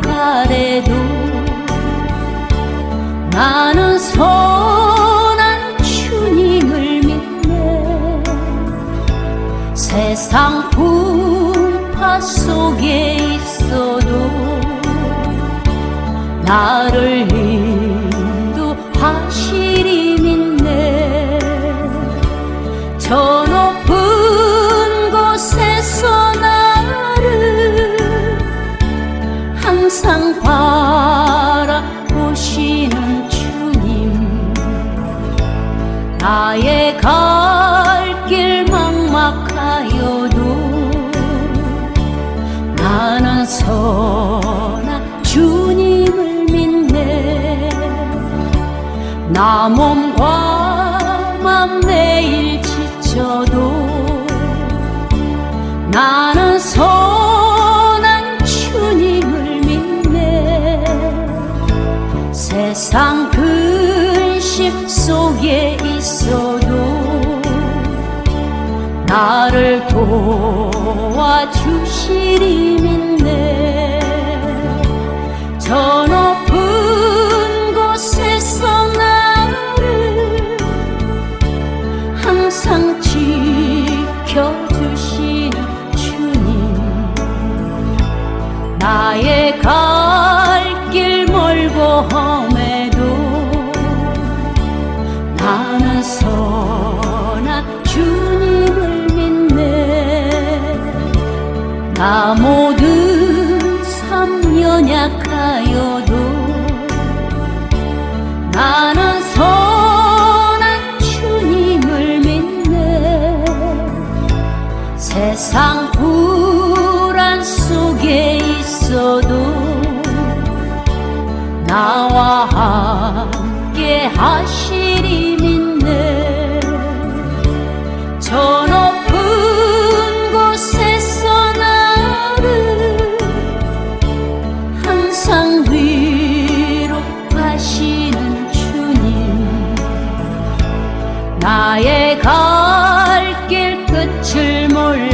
가래도 나는 선한 주님을 믿네. 세상 풍파 속에 있어도 나를 인도하시리 믿네. 저높 항상 바라보시는 주님. 나의 갈 길 막막하여도 나는 선한 주님을 믿네. 나 몸과 맘 매일 지쳐도 나는 세상 근심 속에 있어도 나를 도와주시리 믿네 저 높은 곳에서 나를 항상 지켜주시는 주님. 나의 갈 나 모든 삶 연약하여도 나의 갈 길 끝을 몰라.